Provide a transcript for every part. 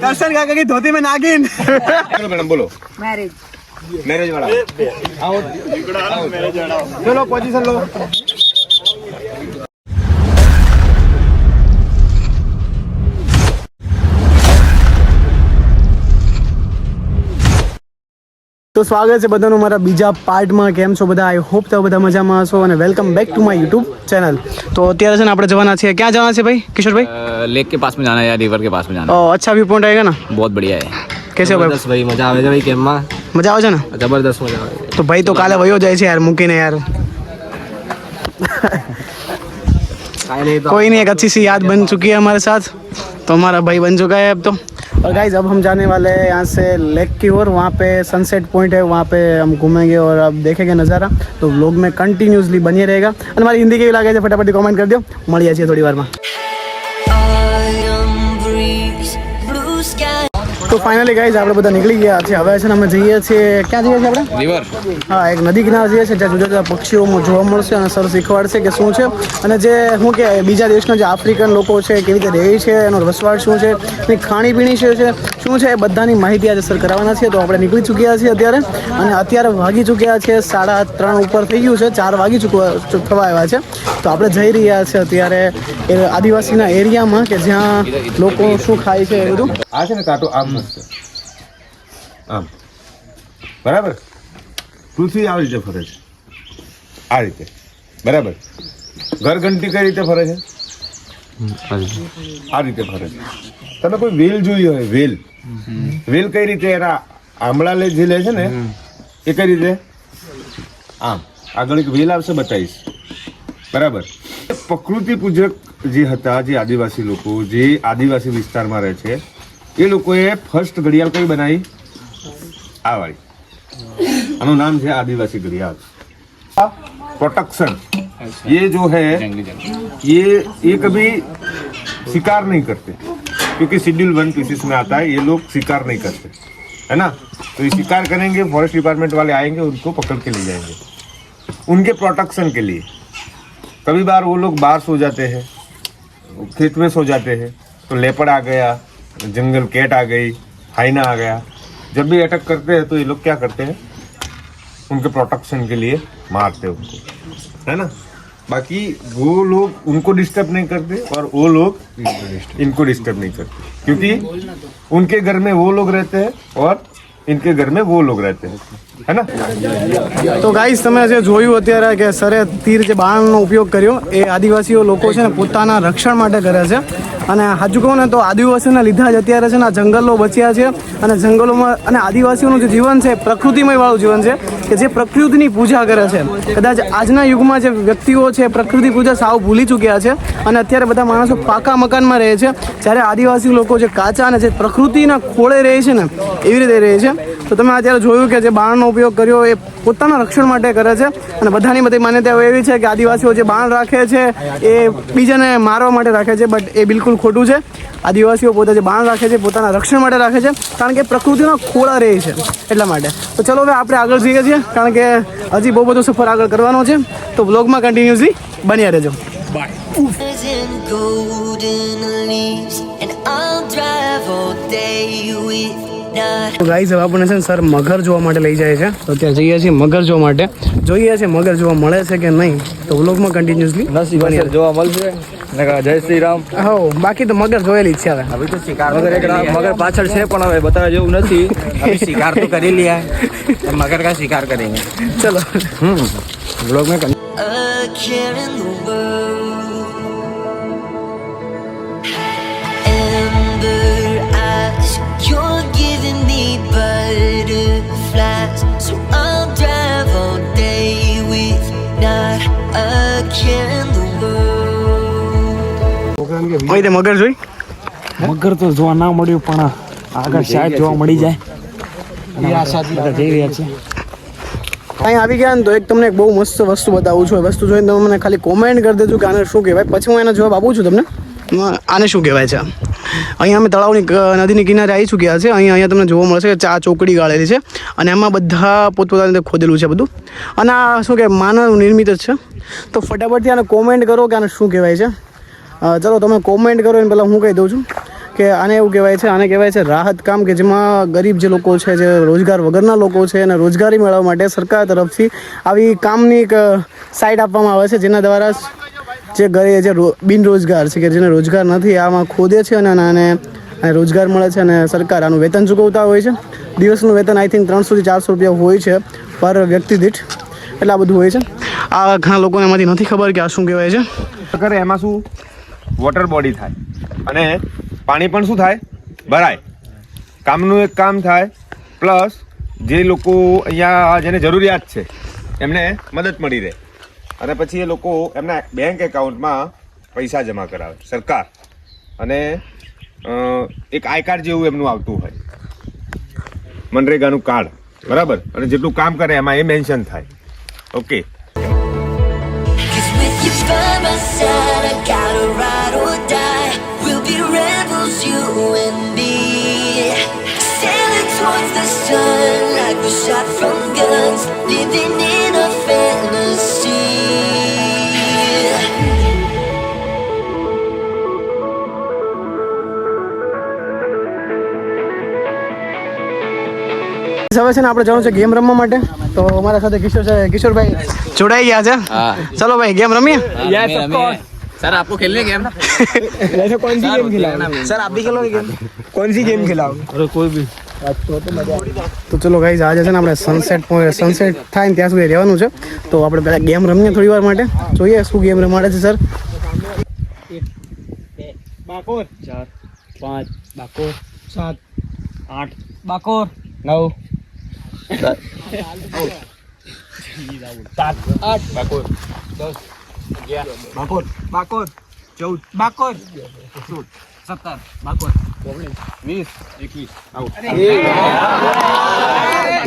દર્શન કાકા કી ધોતી મેં નાગીન મેડમ બોલો. મેરેજ મેરેજ વાળા. આવો. મેરેજ વાળા. ચલો પોઝિશન લો. તો સ્વાગત છે બધાનું મારા બીજા પાર્ટમાં કેમ છો બધા આઈ હોપ તમે બધા મજામાં હશો અને welcome back to my YouTube channel તો અત્યારે છે ને આપણે જવાના છીએ ક્યાં જવાના છે ભાઈ કિશોરભાઈ લેક કે પાસ में जाना है या रिवर के पास में जाना है अच्छा व्यू पॉइंट आएगा ना बहुत बढ़िया है कैसे हो भाई ભાઈ મજા આવે છે ભાઈ કેમમાં મજા આવે છે ને જબરદસ્ત મજા આવે તો ભાઈ તો કાલે વયો જાય છે યાર મૂકીને યાર कोई नहीं एक अच्छी सी याद बन चुकी है हमारे साथ तो हमारा भाई बन चुका है अब तो और गाइज़ अब हम जाने वाले हैं यहाँ से लेक की ओर। वहाँ पे सनसेट पॉइंट है, वहाँ पे हम घूमेंगे और अब देखेंगे नज़ारा। तो लोग में कंटिन्यूसली बनी रहेगा। और हमारी हिंदी के लागे तो फटाफट कमेंट कर दो मड़ी जाइए थोड़ी बार में। તો ફાઇનલી ગાઈઝ આપણે બધા નીકળી ગયા છે હવે છે ને અમે જઈએ છીએ ક્યાં જઈએ છીએ આપણે? રિવર હા એક નદી કિનારે જઈએ છીએ જ્યાં જુદા જુદા પક્ષીઓ જોવા મળશે અને સર શીખવાડશે કે શું છે. અને જે શું કે બીજા દેશના જે આફ્રિકન લોકો છે કેવી રીતે રહે છે એનો વસવાટ શું છે એની ખાણીપીણી શું છે શું છે એ બધાની માહિતી આજે સર કરાવવાના છે. તો આપણે નીકળી ચૂક્યા છીએ અત્યારે. અને અત્યારે વાગી ચૂક્યા છે સાડા ત્રણ ઉપર થઈ ગયું છે. ચાર વાગી ચૂકવા થવા આવ્યા છે. તો આપણે જઈ રહ્યા છીએ અત્યારે એ આદિવાસીના એરિયામાં કે જ્યાં લોકો શું ખાય છે એ બધું. આ છે ને કાંટો આમ હશે આમ. બરાબર? પૃથ્વી આવી રીતે ફરે છે. આ રીતે. બરાબર? ઘરઘંટી કઈ રીતે ફરે છે? આ રીતે ફરે છે. તમે કોઈ વેલ જોઈ હોય, વેલ. વેલ કઈ રીતે એના આંબળા લે જે લે છે ને, એ કઈ રીતે? આમ. આગળ એક વેલ આવશે બતાવીશ. બરાબર? પ્રકૃતિ પૂજક જે હતા, જે આદિવાસી લોકો, જે આદિવાસી વિસ્તારમાં રહે છે એ લોકોએ ફર્સ્ટ ઘડિયાળ કઈ બનાવી આ વાળી આનું નામ છે આદિવાસી ઘડિયાળ प्रोटेक्शन ये जो है ये ये कभी शिकार नहीं करते क्योंकि शेड्यूल वन पीसीस में आता है ये लोग शिकार नहीं करते है ना तो ये शिकार करेंगे फॉरेस्ट डिपार्टमेंट वाले आएंगे उनको पकड़ के ले जाएंगे उनके प्रोटेक्शन के लिए कभी बार वो लोग बाहर सो जाते हैं खेत में सो जाते हैं तो लेपड़ आ गया जंगल कैट आ गई, हाइना आ गया। जब भी अटैक करते हैं तो ये लोग क्या करते हैं? उनके प्रोटेक्शन के लिए मारते हैं उनको। है ना? बाकी वो लोग उनको डिस्टर्ब नहीं करते और वो लोग इनको डिस्टर्ब नहीं करते। क्योंकि उनके घर में वो लोग रहते हैं और इनके घर में वो लोग रहते हैं। है ને? તો ગાઈસ, તમે જે જોયું અત્યારે કે સરે તીર જે બાણનો ઉપયોગ કર્યો, એ આદિવાસીઓ લોકો છે ને પોતાના રક્ષણ માટે કરે છે. અને હાજુ કહું ને તો આદિવાસીઓના લીધા જ અત્યારે છે ને આ જંગલો બચ્યા છે. અને જંગલોમાં અને આદિવાસીઓનું જે જીવન છે પ્રકૃતિમય વાળું જીવન છે, કે જે પ્રકૃતિની પૂજા કરે છે. કદાચ આજના યુગમાં જે વ્યક્તિઓ છે, પ્રકૃતિ પૂજા સાવ ભૂલી ચૂક્યા છે. અને અત્યારે બધા માણસો પાકા મકાનમાં રહે છે. જ્યારે આદિવાસી લોકો જે કાચા અને જે પ્રકૃતિના ખોળે રહે છે ને, એવી રીતે રહે છે. તો તમે અત્યારે જોયું કે જે બાણનો ઉપયોગ કર્યો એ પોતાના રક્ષણ માટે કરે છે અને બધાની બધી માન્યતાઓ એવી છે કે આદિવાસીઓ જે બાણ રાખે છે એ બીજાને મારવા માટે રાખે છે બટ એ બિલકુલ ખોટું છે. આદિવાસીઓ પોતે જે બાણ રાખે છે પોતાના રક્ષણ માટે રાખે છે કારણ કે પ્રકૃતિના ખોળા રહે છે એટલા માટે. તો ચલો હવે આપણે આગળ જઈએ છીએ કારણ કે હજી બહુ બધો સફર આગળ કરવાનો છે. તો વ્લોગમાં કન્ટિન્યુઅસલી બન્યા રહેજો. And ગાઈઝ હવે આપણને છે ને સર મગર જોવા માટે લઈ જાય છે. તો ત્યાં જઈએ છીએ મગર જોવા માટે. જોઈએ છીએ મગર જોવા મળે છે કે નહીં. તો વ્લોગમાં કન્ટિન્યુઅસલી નસીબ જોવા મળશે. જય શ્રી રામ. હો બાકી તો મગર જોયેલી છે હવે. હવે તો શિકાર મગર પાછળ છે પણ હવે બતાવવા જેવું નથી. હવે શિકાર તો કરી લ્યા મગર કા શિકાર કરેંગે? ચલો. હમ. વ્લોગ મેં butterflies, so I'll drive all day with not a care in the world. તે મગર જોઈ? મગર તો જોવા ના મળ્યું પણ આગળ શાયદ જોવા મળી જાય. બધા જઈ રહ્યા છે. અહીં આવી ગયા ને તો એક તમને એક બહુ મસ્ત વસ્તુ બતાવું છું. વસ્તુ જોઈને તમે મને ખાલી કોમેન્ટ કરી દેજો કે આને શું કહેવાય. પછી હું એનો જવાબ આપું છું તમને. આને શું કહેવાય છે? અહીંયા અમે તળાવની નદીની કિનારે આવી ચૂક્યા છે. અહીંયા અહીંયા તમને જોવા મળશે કે ચા ચોકડી ગાળેલી છે અને એમાં બધા પોતપોતાની રીતે ખોદેલું છે બધું. અને આ શું કે, માનવ નિર્મિત જ છે. તો ફટાફટથી આને કોમેન્ટ કરો કે આને શું કહેવાય છે. ચલો તમે કોમેન્ટ કરો એને પહેલાં હું કહી દઉં છું કે આને એવું કહેવાય છે, આને કહેવાય છે રાહત કામ કે જેમાં ગરીબ જે લોકો છે, જે રોજગાર વગરના લોકો છે અને રોજગારી મેળવવા માટે સરકાર તરફથી આવી કામની એક સાઇટ આપવામાં આવે છે જેના દ્વારા જે ગરીબ જે બિનરોજગાર છે, કે જેને રોજગાર નથી, આમાં ખોદે છે અને આને રોજગાર મળે છે અને સરકાર આનું વેતન ચૂકવતા હોય છે. દિવસનું વેતન આઈ થિંક ત્રણસોથી ચારસો રૂપિયા હોય છે પર વ્યક્તિ દીઠ. એટલે આ બધું હોય છે. આ ઘણા લોકોને એમાંથી નથી ખબર કે આ શું કહેવાય છે. કરે એમાં શું? વોટર બોડી થાય. અને પાણી પણ શું થાય? ભરાય. કામનું એક કામ થાય. પ્લસ જે લોકો અહીંયા જેને જરૂરિયાત છે, એમને મદદ મળી રહે. અને પછી એ લોકો એમના બેંક એકાઉન્ટમાં પૈસા જમા કરાવે સરકાર અને એક આઈ કાર્ડ જેવું એમનું આવતું હોય મનરેગાનું કાર્ડ બરાબર અને જેટલું કામ કરે એમાં એ મેન્શન થાય okay shot from guns, living હવે છે ને આપણે જવાનું છે ગેમ રમવા માટે તો અમારા સાથે કિશોર છે કિશોરભાઈ જોડાઈ ગયા છે ચલો ભાઈ ગેમ રમીએ सर आपको खेलने गेम कौन सी गेम खिलाओ સર આપ ભી ખેલો ગેમ कौन सी गेम खिलाओ अरे कोई भी તો ચલો ગાઈઝ આજે છે ને આપણે સનસેટ સનસેટ થાય ને ત્યાં સુધી રહેવાનું છે તો આપણે પહેલાં ગેમ રમીએ થોડી વાર માટે જોઈએ શું ગેમ રમાડે છે સર બાકોર ચાર પાંચ બાકોર સાત આઠ બાકોર નવ સાત આઠ બાકોર. બાકોર ચૌદ બાકોર સોળ સત્તર બાકોર વીસ એકવીસ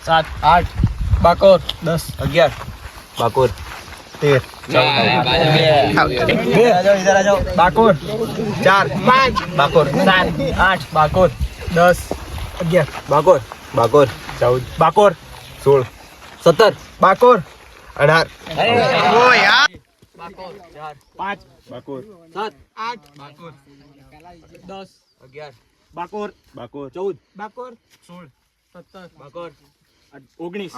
સાત આઠ બાકોર દસ અગિયાર બાકોર તેર બાકોર ચાર. પાંચ બાકોર. સાત. આઠ. બાકોર. દસ. અગિયાર. બાકોર. બાકોર. ચૌદ બાકોર સોળ સત્તર બાકોર અઢાર પાંચ બાકોર સાત આઠ બાકોર દસ અગિયાર બાકોર બાકોર ચૌદ બાકોર સોળ સત્તર બાકોર ઓગણીસ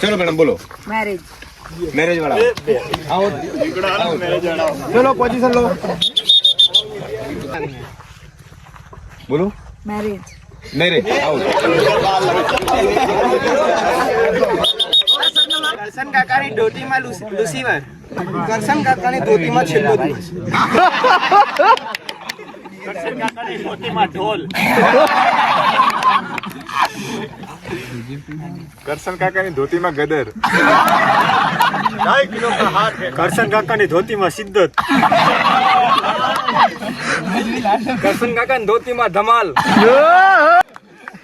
ચલો મેડમ બોલો મેરેજ મેરેજ વાળા આવો ચલો પોઝિશન લો બોલો મેરેજ મેરેજ આવો. કરશન કાકાની ધોતીમાં લુસીવર કરશન કાકાની ધોતીમાં છેલ્લો દિવસ. કરશન કાકાની ધોતીમાં ઢોલ. કરશન કાકાની ધોતીમાં ગદર. કરશન કાકાની ધોતીમાં સિદ્ધત કરશન કાકાની ધોતીમાં ધમાલ.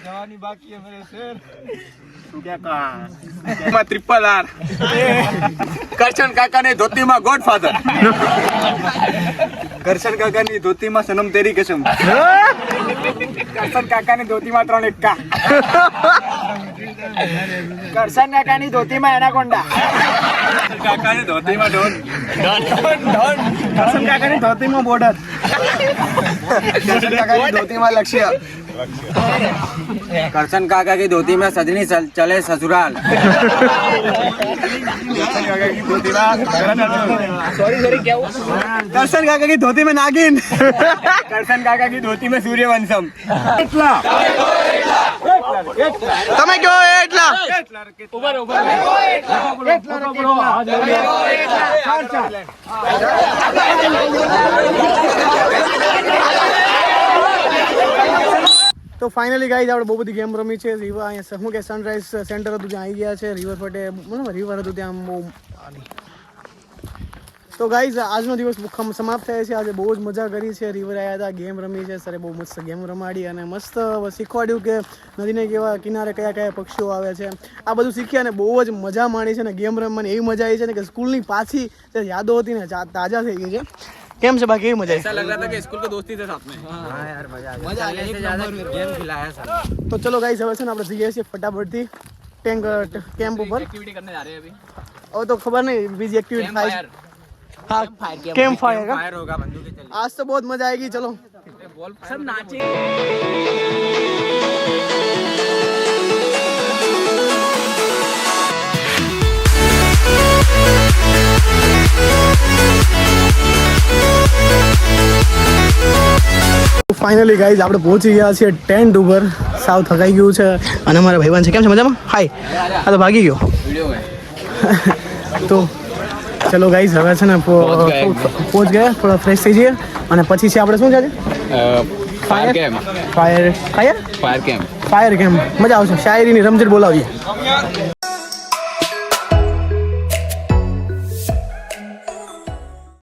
જવાની બાકી હે મેરે શેર આર કરશન કાકાની ધોતીમાં ગોડફાધર કરશન કાકાની ધોતીમાં સનમ તેરી કસમ કરશન કાકાની ધોતીમાં ત્રણ એક્કા. કરશન કાકાની ધોતીમાં એનાકોન્ડા કાકાની ધોતીમાં ઢોલ. કરશન કાકાની ધોતીમાં બોર્ડર. કરશન કાકાની ધોતીમાં લક્ષ્ય. કરશન કાકા કી ધોતી માં સજની ચલે સસુરાલ. કરશન કાકા કી ધોતી માં નાગિન. કરશન કાકા કી ધોતી માં સૂર્યવંશમ. એટલા. તમે કહો એટલા ઉભર ઉભર એટલા. તો ફાઇનલી ગાઈઝ આપણે બહુ બધી ગેમ રમી છે. રિવર અહીંયા શું કે સનરાઈઝ સેન્ટર હતું ત્યાં આવી ગયા છે. રિવર ફટે બરાબર રિવર હતું ત્યાં બહુ તો ગાઈઝ આજનો દિવસ સમાપ્ત થાય છે. આજે બહુ જ મજા કરી છે. રિવર આવ્યા હતા ગેમ રમી છે. સરે બહુ મસ્ત ગેમ રમાડી અને મસ્ત શીખવાડ્યું કે નદીને કેવા કિનારે કયા કયા પક્ષીઓ આવે છે. આ બધું શીખ્યા અને બહુ જ મજા માણી છે અને ગેમ રમવાની. એવી મજા આવી છે ને કે સ્કૂલની પાછી જે યાદો હતી ને તાજા થઈ ગઈ છે. કેમ છે બાકી એવી મજા આવી लग रहा था कि स्कूल के दोस्ती थे साथ में हाँ यार मजा मजा से ज्यादा गेम खिलाया सर તો ચલો ગાઈઝ હવે છે ને આપણે જઈએ છીએ ફટાફટથી ટેન્ક કેમ્પ ઉપર एक्टिविटी करने जा रहे हैं अभी હવે તો ખબર નહીં બીજી એક્ટિવિટી થાય છે हाँ कैंप फायर का फायर होगा बंदूकें चल आज तो बहुत मजा आएगी चलो सब नाचे ફાઇનલી ગાઈઝ આપણે પહોંચી ગયા છીએ ટેન્ટ ઉપર. સાવ થકાઈ ગયું છે. અને અમારા ભાઈબંધ છે. કેમ છે? મજામાં? હાય આ તો ભાગી ગયો. તો ચલો ગાઈઝ હવે છે ને પહોંચ ગયા થોડા ફ્રેશ થઈ જઈએ. અને પછી છે આપણે શું છે fire camp fire fire fire કેમ ફાયર કેમ મજા આવશે. શાયરીની રમઝટ બોલાવીએ